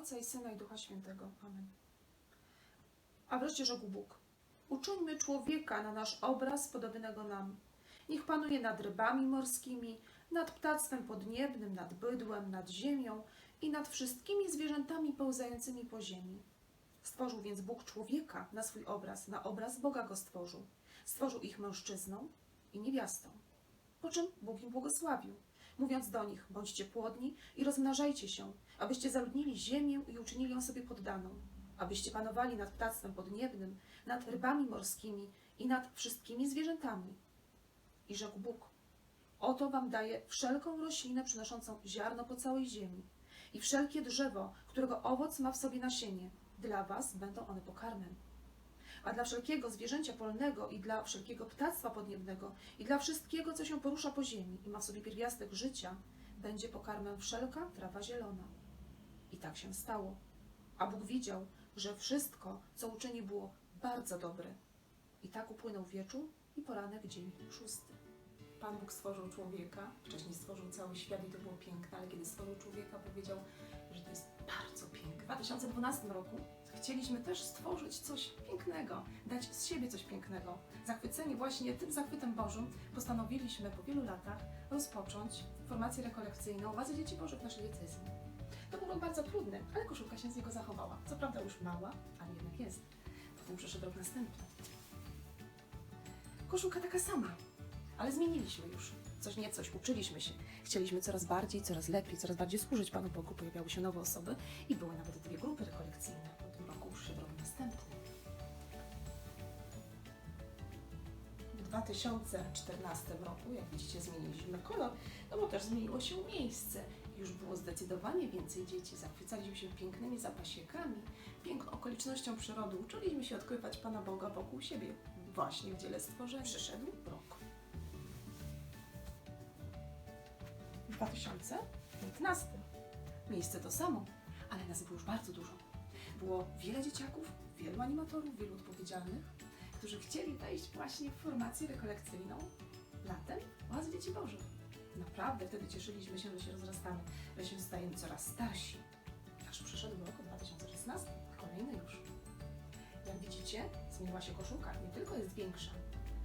Ojca i Syna i Ducha Świętego. Amen. A wreszcie rzekł Bóg. Uczyńmy człowieka na nasz obraz podobnego nam. Niech panuje nad rybami morskimi, nad ptactwem podniebnym, nad bydłem, nad ziemią i nad wszystkimi zwierzętami pełzającymi po ziemi. Stworzył więc Bóg człowieka na swój obraz, na obraz Boga go stworzył. Stworzył ich mężczyzną i niewiastą. Po czym Bóg im błogosławił mówiąc do nich: Bądźcie płodni i rozmnażajcie się, abyście zaludnili ziemię i uczynili ją sobie poddaną, abyście panowali nad ptactwem podniebnym, nad rybami morskimi i nad wszystkimi zwierzętami. I rzekł Bóg: Oto wam daję wszelką roślinę przynoszącą ziarno po całej ziemi i wszelkie drzewo, którego owoc ma w sobie nasienie. Dla was będą one pokarmem. A dla wszelkiego zwierzęcia polnego i dla wszelkiego ptactwa podniebnego i dla wszystkiego, co się porusza po ziemi i ma w sobie pierwiastek życia, będzie pokarmem wszelka trawa zielona. I tak się stało. A Bóg widział, że wszystko, co uczyni, było bardzo dobre. I tak upłynął wieczór i poranek dzień szósty. Pan Bóg stworzył człowieka, wcześniej stworzył cały świat i to było piękne, ale kiedy stworzył człowieka, powiedział, że to jest bardzo W 2012 roku chcieliśmy też stworzyć coś pięknego, dać z siebie coś pięknego. Zachwyceni właśnie tym zachwytem Bożym, postanowiliśmy po wielu latach rozpocząć formację rekolekcyjną Łazy Dzieci Bożych w naszej diecezji. To był rok bardzo trudny, ale koszulka się z niego zachowała. Co prawda już mała, ale jednak jest. Potem przyszedł rok następny. Koszulka taka sama, ale zmieniliśmy już. Coś nie coś, uczyliśmy się. Chcieliśmy coraz bardziej, coraz lepiej, coraz bardziej służyć Panu Bogu. Pojawiały się nowe osoby i były nawet dwie grupy rekolekcyjne. Po tym roku rok następny. W 2014 roku, jak widzicie, zmieniliśmy kolor, no bo też zmieniło się miejsce. Już było zdecydowanie więcej dzieci. Zachwycaliśmy się pięknymi zapasiekami, piękną okolicznością przyrody. Uczyliśmy się odkrywać Pana Boga wokół siebie, właśnie w dziele stworzenia. Przyszedł rok. 2015. Miejsce to samo, ale nas było już bardzo dużo. Było wiele dzieciaków, wielu animatorów, wielu odpowiedzialnych, którzy chcieli wejść właśnie w formację rekolekcyjną latem Oazy Dzieci Bożych. Naprawdę wtedy cieszyliśmy się, że się rozrastamy, że się stajemy coraz starsi. Aż przyszedł rok 2016, kolejny już. Jak widzicie, zmieniła się koszulka. Nie tylko jest większa,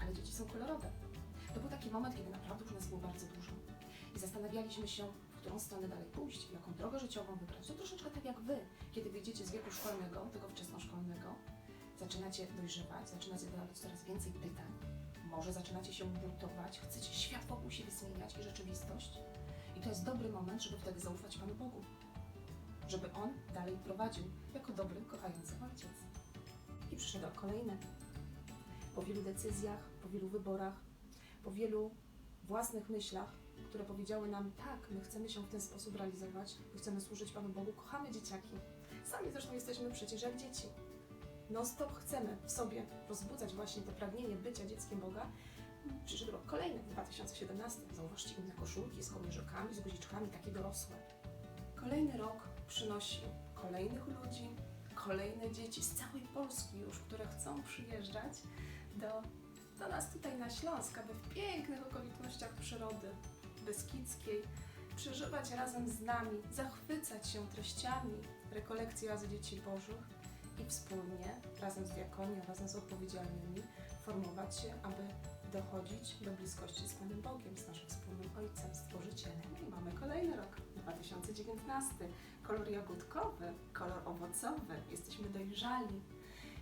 ale dzieci są kolorowe. To był taki moment, kiedy naprawdę już nas było bardzo dużo. I zastanawialiśmy się, w którą stronę dalej pójść, jaką drogę życiową wybrać. To troszeczkę tak jak wy, kiedy wyjdziecie z wieku szkolnego, tego wczesnoszkolnego, zaczynacie dojrzewać, zaczynacie zadawać coraz więcej pytań. Może zaczynacie się buntować, chcecie świat wokół siebie zmieniać i rzeczywistość. I to jest dobry moment, żeby wtedy zaufać Panu Bogu. Żeby On dalej prowadził jako dobry, kochający ojciec. I przyszedł kolejny. Po wielu decyzjach, po wielu wyborach, po wielu własnych myślach, które powiedziały nam, tak, my chcemy się w ten sposób realizować, my chcemy służyć Panu Bogu, kochamy dzieciaki. Sami zresztą jesteśmy przecież jak dzieci. Non stop chcemy w sobie rozbudzać właśnie to pragnienie bycia dzieckiem Boga. Przyszedł rok kolejny, 2017. Zauważcie inne koszulki z kołnierzykami, z guziczkami, takie dorosłe. Kolejny rok przynosi kolejnych ludzi, kolejne dzieci z całej Polski już, które chcą przyjeżdżać do, do nas tutaj na Śląsk, aby w pięknych okolicznościach przyrody beskidzkiej przeżywać razem z nami, zachwycać się treściami rekolekcji razy Dzieci Bożych i wspólnie, razem z diakonią, razem z odpowiedzialnymi, formować się, aby dochodzić do bliskości z Panem Bogiem, z naszym wspólnym Ojcem, Stworzycielem. I mamy kolejny rok, 2019, kolor jagódkowy, kolor owocowy, jesteśmy dojrzali.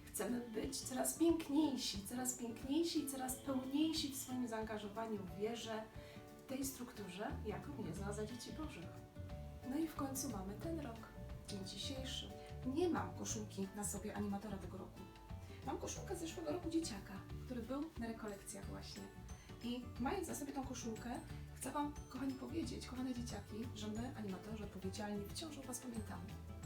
Chcemy być coraz piękniejsi, coraz piękniejsi i coraz pełniejsi w swoim zaangażowaniu w wierze, tej strukturze, jaką jest Oaza Dzieci Bożych. No i w końcu mamy ten rok, dzień dzisiejszy. Nie mam koszulki na sobie animatora tego roku. Mam koszulkę z zeszłego roku dzieciaka, który był na rekolekcjach właśnie. I mając na sobie tą koszulkę, chcę Wam, kochani, powiedzieć, kochane dzieciaki, że my, animatorzy odpowiedzialni, wciąż o Was pamiętamy.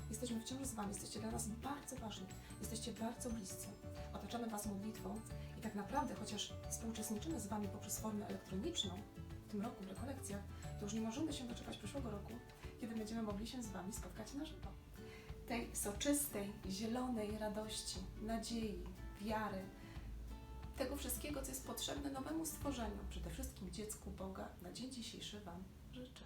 Jesteśmy wciąż z Wami, jesteście dla nas bardzo ważni, jesteście bardzo bliscy. Otaczamy Was modlitwą i tak naprawdę, chociaż współuczestniczymy z Wami poprzez formę elektroniczną, w tym roku w rekolekcjach, to już nie możemy się doczekać przyszłego roku, kiedy będziemy mogli się z Wami spotkać na żywo. Tej soczystej, zielonej radości, nadziei, wiary, tego wszystkiego, co jest potrzebne nowemu stworzeniu, przede wszystkim dziecku Boga, na dzień dzisiejszy Wam życzę.